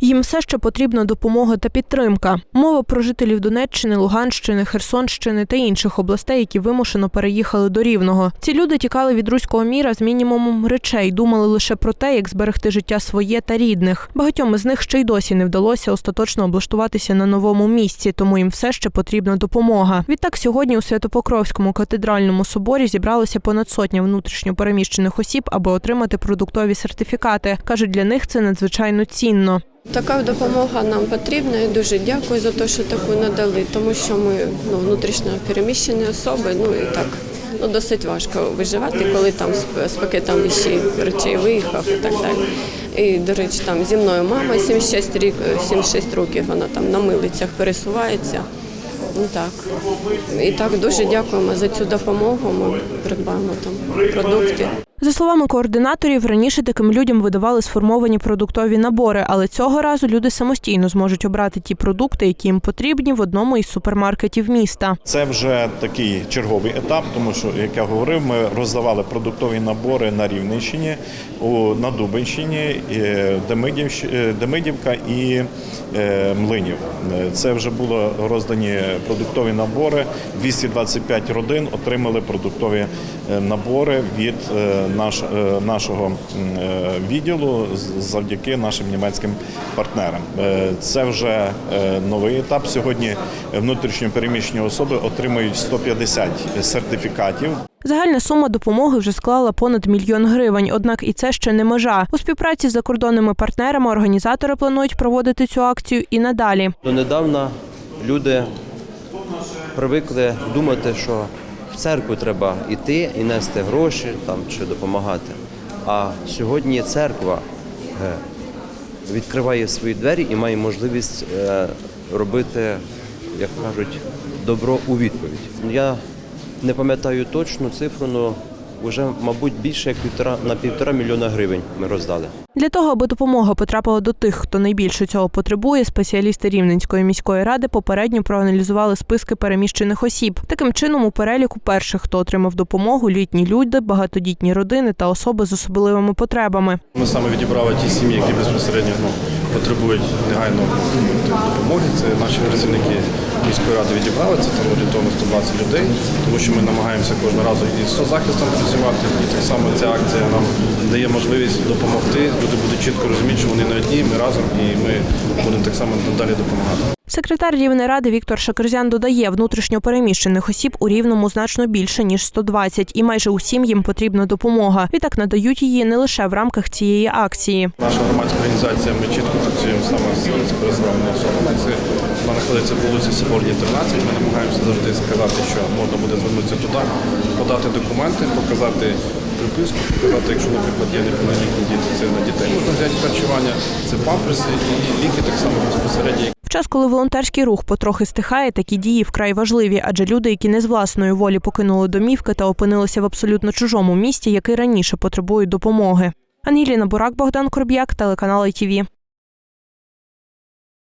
Їм все ще потрібна допомога та підтримка. Мова про жителів Донеччини, Луганщини, Херсонщини та інших областей, які вимушено переїхали до Рівного. Ці люди тікали від руського міра з мінімумом речей, думали лише про те, як зберегти життя своє та рідних. Багатьом із них ще й досі не вдалося остаточно облаштуватися на новому місці, тому їм все ще потрібна допомога. Відтак сьогодні у Святопокровському катедральному соборі зібралося понад сотня внутрішньо переміщених осіб, аби отримати продуктові сертифікати. кажуть, для них це надзвичайно цінно. Така допомога нам потрібна і дуже дякую за те, що таку надали, тому що ми ну, внутрішньо переміщені особи, ну і так ну, досить важко виживати, коли там з, пакетом вещей, речей виїхав і так далі. І, до речі, там зі мною мама 76, рік, 76 років, вона там на милицях пересувається. Ну так. І так дуже дякуємо за цю допомогу. Ми придбаємо там продукти. За словами координаторів, раніше таким людям видавали сформовані продуктові набори, але цього разу люди самостійно зможуть обрати ті продукти, які їм потрібні в одному із супермаркетів міста. Це вже такий черговий етап, тому що, як я говорив, ми роздавали продуктові набори на Рівненщині, на Дубенщині, е, Демидівщ- е, Демидівка і е, Млинів. Це вже було роздані продуктові набори. 225 родин отримали продуктові набори від наш, е, нашого е, відділу завдяки нашим німецьким партнерам. Е, Це вже новий етап. Сьогодні внутрішньо переміщені особи отримують 150 сертифікатів. Загальна сума допомоги вже склала понад мільйон гривень. Однак і це ще не межа. У співпраці з закордонними партнерами організатори планують проводити цю акцію і надалі. Донедавна люди привикли думати, що церкву треба йти і нести гроші там чи допомагати. А сьогодні церква е, відкриває свої двері і має можливість е, робити, як кажуть, добро у відповідь. Я не пам'ятаю точну цифру, але вже, мабуть, більше як півтора на півтора мільйона гривень ми роздали. Для того, аби допомога потрапила до тих, хто найбільше цього потребує, спеціалісти Рівненської міської ради попередньо проаналізували списки переміщених осіб. Таким чином, у переліку перших, хто отримав допомогу, літні люди, багатодітні родини та особи з особливими потребами. Ми саме відібрали ті сім'ї, які безпосередньо ну, потребують негайно допомоги. Це наші працівники міської ради відібрали, це там орієнтовно 120 людей, тому що ми намагаємося кожного разу і з соцзахистом працювати, і так само ця акція нам дає можливість допомогти. Люди будуть чітко розуміти, що вони не одні, ми разом і ми будемо так само надалі допомагати. Секретар Рівнеради Віктор Шакерзян додає, внутрішньо переміщених осіб у Рівному значно більше ніж 120, і майже усім їм потрібна допомога. Відтак надають її не лише в рамках цієї акції. Наша громадська організація, ми чітко працюємо саме з, переселеними особами. Це вона знаходиться по вулиці Соборній 13. Ми намагаємося завжди сказати, що можна буде звернутися туди, подати документи, показати приписку, показати, якщо, наприклад, є неповнолітні діти, це на дітей можна взяти харчування, це памперси і ліки так само безпосередньо. В час, коли волонтерський рух потрохи стихає, такі дії вкрай важливі, адже люди, які не з власної волі покинули домівки та опинилися в абсолютно чужому місті, який раніше потребують допомоги. Ангеліна Бурак, Богдан Корб'як, телеканал ITV.